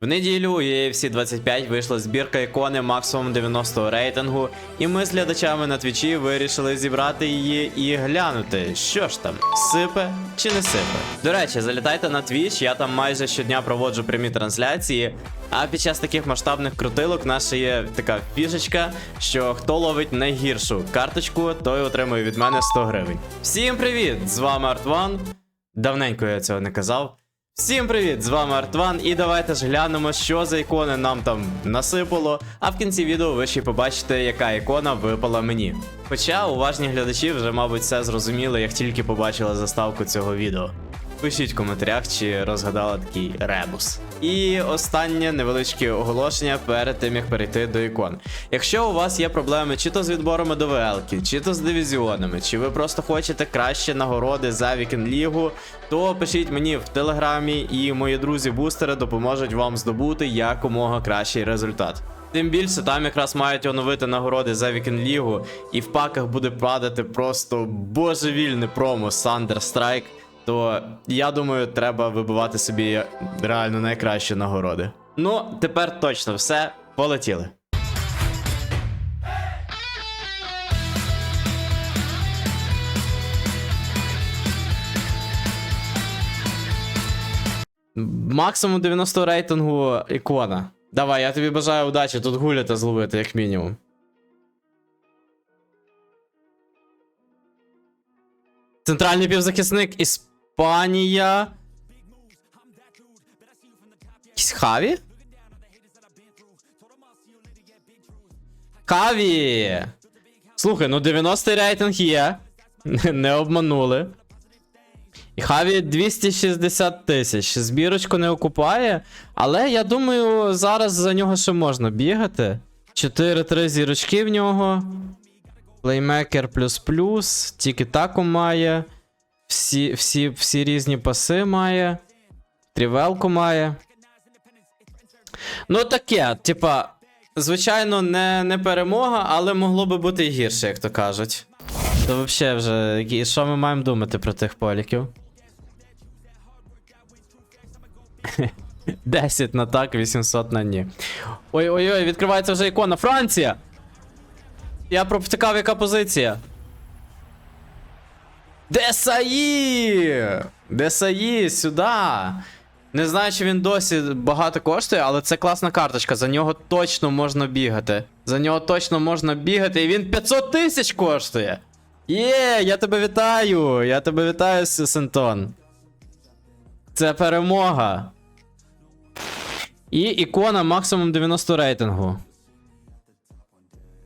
В неділю у UFC 25 вийшла збірка ікони максимум 90 рейтингу, і ми з глядачами на твічі вирішили зібрати її і глянути, що ж там, сипе чи не сипе. До речі, залітайте на твіч, я там майже щодня проводжу прямі трансляції. А під час таких масштабних крутилок ще є така фішечка, що хто ловить найгіршу карточку, той отримує від мене 100 гривень. Всім привіт! З вами Артван. Давненько я цього не казав. Всім привіт! З вами Артван, і давайте ж глянемо, що за ікони нам там насипало. А в кінці відео ви ще побачите, яка ікона випала мені. Хоча уважні глядачі вже, мабуть, все зрозуміли, як тільки побачили заставку цього відео. Пишіть в коментарях, чи розгадали такий ребус. І останнє невеличке оголошення перед тим як перейти до ікон. Якщо у вас є проблеми чи то з відборами до ВЛ, чи то з дивізіонами, чи ви просто хочете краще нагороди за вікенд лігу, то пишіть мені в телеграмі, і мої друзі-бустери допоможуть вам здобути якомога кращий результат. Тим більше там якраз мають оновити нагороди за вікенд лігу, і в паках буде падати просто божевільне промо Thunder Strike. То я думаю, треба вибивати собі реально найкращі нагороди. Ну, тепер точно все, полетіли. Максимум 90 рейтингу ікона. Давай, я тобі бажаю удачі тут гуляти зловити, як мінімум. Центральний півзахисник Іспанія. Якийсь Хаві? Хаві! Слухай, ну 90 рейтинг є. Не обманули. І Хаві 260 тисяч. Збірочку не окупає, але я думаю, зараз за нього ще можна бігати. 4-3 зірочки в нього. Плеймекер плюс плюс. Тільки таку має. Всі, всі, всі різні паси має. Трівелку має. Ну, таке, типа, звичайно, не, не перемога, але могло би бути і гірше, як то кажуть. То взагалі вже, що ми маємо думати про тих поліків? 10 на так, 800 на ні. Ой-ой-ой, відкривається вже ікона. Франція! Я провтикав, яка позиція. Десаї! Десаї, сюди! Не знаю, чи він досі багато коштує, але це класна карточка. За нього точно можна бігати. За нього точно можна бігати, і він 500 тисяч коштує. Є, я тебе вітаю! Я тебе вітаю, Сентон. Це перемога. І ікона максимум 90 рейтингу.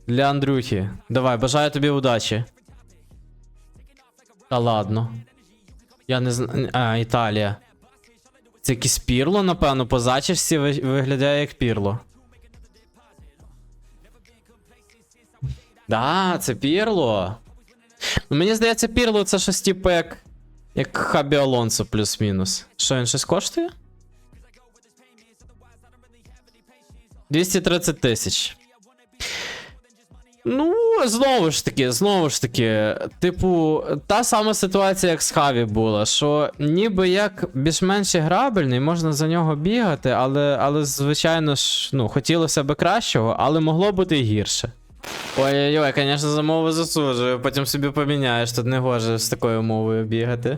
Для Андрюхи. Давай, бажаю тобі удачі. Та ладно. Я не знаю. А, Італія. Це якийсь пірло, напевно, по зачісці виглядає як пірло. Да, це пірло. Ну, мені здається, пірло це щось типу як. Як Хабі Алонсо плюс-мінус. Що він щось коштує? 230 тисяч. Ну, знову ж таки, знову ж таки, типу, та сама ситуація, як з Хаві була, що ніби як більш-менш грабельний, можна за нього бігати, але, але звичайно ж, ну, хотілося б кращого, але могло бути і гірше. Ой-ой-ой, звісно, за мову засуджую, потім собі поміняєш, тут не гоже з такою мовою бігати.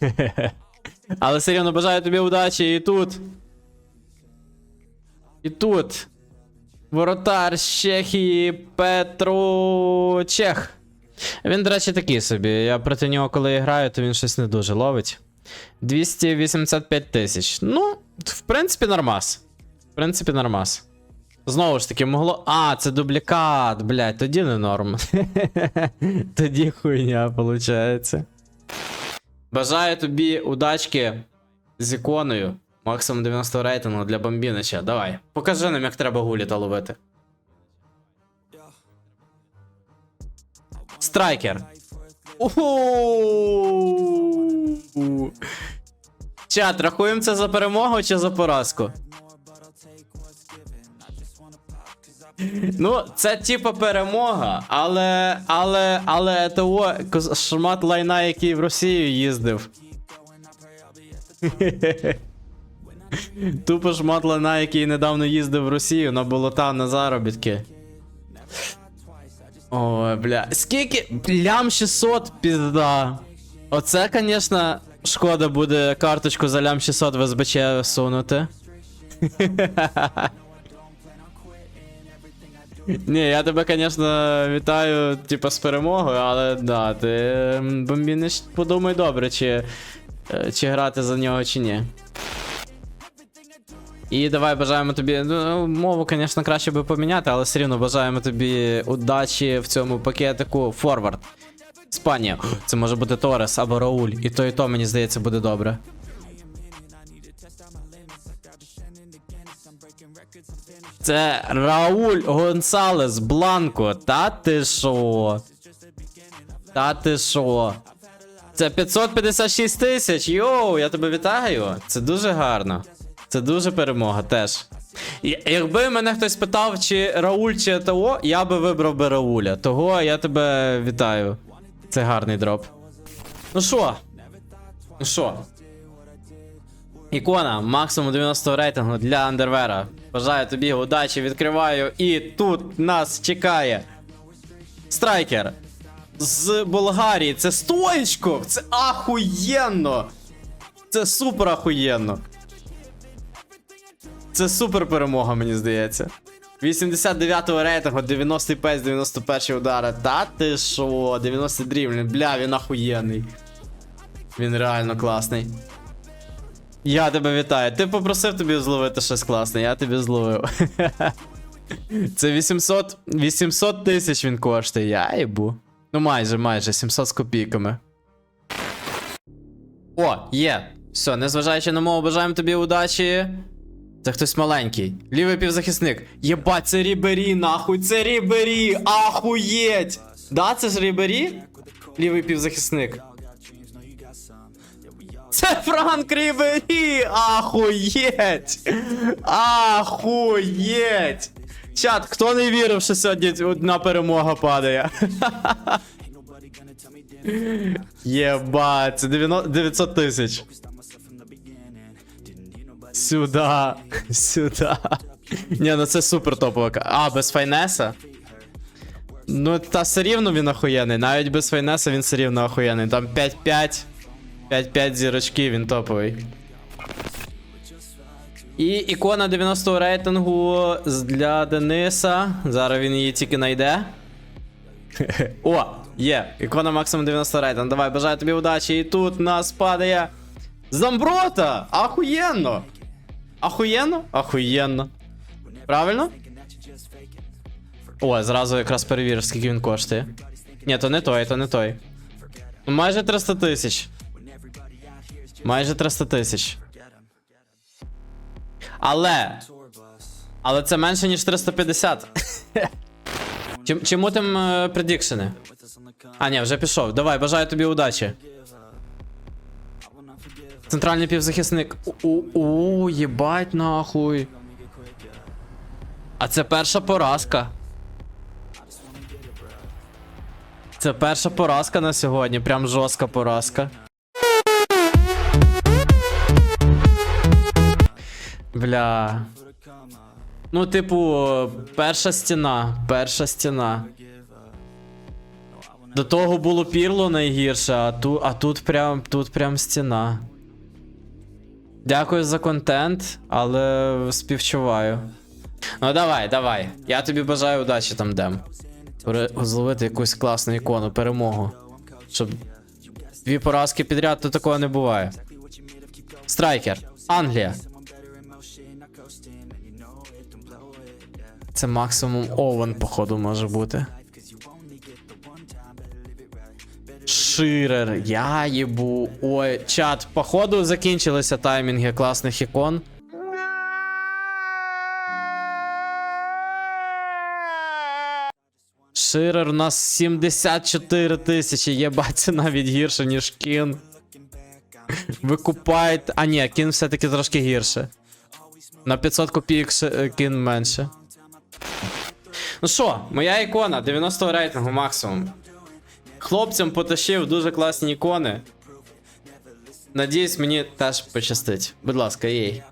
Але серйозно бажаю тобі удачі і тут. І тут. Воротар з Чехії Петро Чех. Він, до речі, такий собі. Я проти нього, коли граю, то він щось не дуже ловить. 285 тисяч. Ну, в принципі, нормас. В принципі, нормас. Знову ж таки, могло. А, це дублікат, блядь, тоді не норм. тоді хуйня, виходить. Бажаю тобі удачки з іконою. Максимум 90 рейтингу для бомбінича. Давай. Покажи нам, як треба гуліта ловити. Страйкер. Уху. Чат, рахуємо це за перемогу чи за поразку? Ну, це типа перемога, але. Але. Але того шмат лайна, який в Росію їздив. Тупо шмат лана, який недавно їздив в Росію на болота на заробітки. Ой, бля. Скільки? Лям 600, пізда. Оце, звісно, шкода буде карточку за лям 600 в СБЧ сунути. Ні, я тебе, звісно, вітаю, типу, з перемогою, але да, ти бомбіниш, подумай добре, чи, е, чи грати за нього, чи ні. І давай бажаємо тобі. Ну, мову, звісно, краще би поміняти, але все рівно бажаємо тобі удачі в цьому пакетику Форвард. Іспанія. Це може бути Торес або Рауль. І то, і то, мені здається, буде добре. Це Рауль Гонсалес Бланко. Та ти шо? Та ти шо? Це 556 тисяч. Йоу, я тебе вітаю. Це дуже гарно. Це дуже перемога теж. Якби мене хтось питав, чи Рауль, чи ТО, я би вибрав би Рауля. Того я тебе вітаю. Це гарний дроп. Ну що? Ну що? Ікона, максимум 90 рейтингу для Андервера. Бажаю тобі удачі, відкриваю. І тут нас чекає. Страйкер. З Болгарії. Це Стоїчков! Це ахуєнно! Це супер ахуєнно. Це супер перемога, мені здається. 89-го рейтингу, 90 пець, 91 удари. Та ти шо, 90 дрівлін, бля, він ахуєнний. Він реально класний. Я тебе вітаю. Ти попросив тобі зловити щось класне, я тобі зловив. Це 800 800 тисяч він коштує, я їбу. Ну майже, майже, 700 з копійками. О, є. Все, незважаючи на мову, бажаємо тобі удачі. Це хтось маленький. Лівий півзахисник. Єбать, це Рібері, нахуй, це Рібері! Ахуєть! Да, це ж Рібері? Лівий півзахисник. Це Франк Рібері! Ахуєть! Ахуєть! Чат, хто не вірив, що сьогодні одна перемога падає? Єбать, це 900 тисяч. Сюда. Сюда. Ні, ну це супер топова. А, без Файнеса? Ну, та все рівно він охуєнний. Навіть без Файнеса він все рівно охуєнний. Там 5-5. 5-5 зірочки, він топовий. І ікона 90-го рейтингу для Дениса. Зараз він її тільки знайде. О, є. Ікона максимум 90 рейтинг. Давай, бажаю тобі удачі. І тут нас падає. Замброта! Ахуєнно! Ахуєнно? Ахуєнно. Правильно? О, зразу якраз перевірив, скільки він коштує. Ні, то не той, то не той. Ну, майже 300 тисяч. Майже 300 тисяч. Але. Але це менше, ніж 350. Чому там е, предікшени? А, ні, вже пішов. Давай, бажаю тобі удачі. Центральний півзахисник. У-у, єбать нахуй. А це перша поразка. Це перша поразка на сьогодні, прям жорстка поразка. Бля. Ну, типу, перша стіна. Перша стіна. До того було пірло найгірше, а тут, а тут прям тут прям стіна. Дякую за контент, але співчуваю. Ну давай, давай. Я тобі бажаю удачі там дем. Зловити якусь класну ікону, перемогу. Щоб дві поразки підряд, то такого не буває. Страйкер, Англія. Це максимум Овен, походу, може бути. Ширер, я їбу. Ой, чат, походу закінчилися таймінги класних ікон. Ширер у нас 74 тисячі, єбать, це навіть гірше, ніж кін. Викупають. А ні, кін все-таки трошки гірше. На 500 копійок е, кін менше. Ну що, моя ікона 90 рейтингу максимум хлопцям потащив дуже класні ікони. Надіюсь, мені теж пощастить. Будь ласка, їй.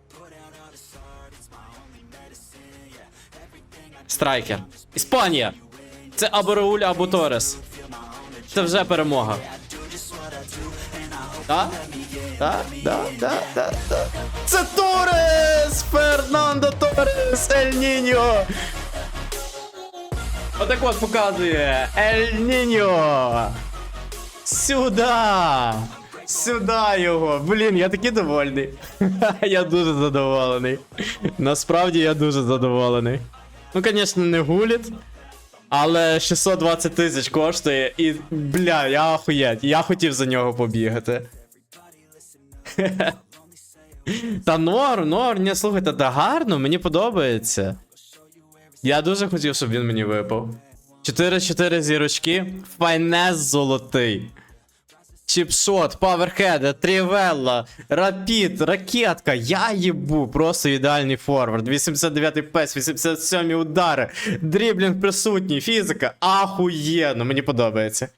Страйкер. Іспанія! Це або Рауль, або Торес. Це вже перемога. Так? Так, так, так, так, так. Це Торес! Фернандо Торес! Ель Ніньо! Отак от показує Ель Ніньо! Сюда! Сюда його! Блін, я такий довольний. я дуже задоволений. Насправді я дуже задоволений. Ну, звісно, не гуліт. Але 620 тисяч коштує і, бля, я охуєть. Я хотів за нього побігати. Та норм, норм, ні, слухайте, та гарно, мені подобається. Я дуже хотів, щоб він мені випав. 4-4 зірочки, файнес золотий. Чіпшот, паверхеда, трівелла, рапід, ракетка. Я їбу, просто ідеальний форвард. 89 пес, 87 удари, дріблінг присутній, фізика. Ахуєнно, мені подобається.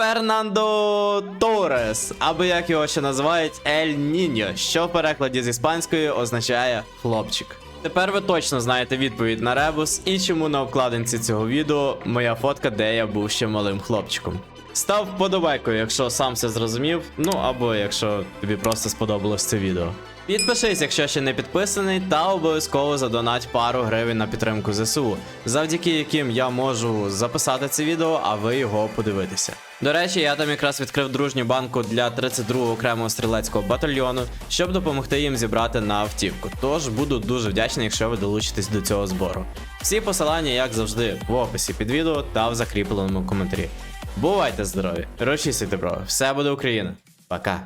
Фернандо Торес, або як його ще називають Ель Ніньо, що в перекладі з іспанської означає хлопчик. Тепер ви точно знаєте відповідь на ребус і чому на обкладинці цього відео моя фотка, де я був ще малим хлопчиком. Став вподобайкою, якщо сам все зрозумів, ну або якщо тобі просто сподобалось це відео. Підпишись, якщо ще не підписаний, та обов'язково задонать пару гривень на підтримку ЗСУ, завдяки яким я можу записати це відео, а ви його подивитися. До речі, я там якраз відкрив дружню банку для 32-го окремого стрілецького батальйону, щоб допомогти їм зібрати на автівку. Тож буду дуже вдячний, якщо ви долучитесь до цього збору. Всі посилання, як завжди, в описі під відео та в закріпленому коментарі. Бувайте здорові! Розчісуйте добро, все буде Україна. Пока.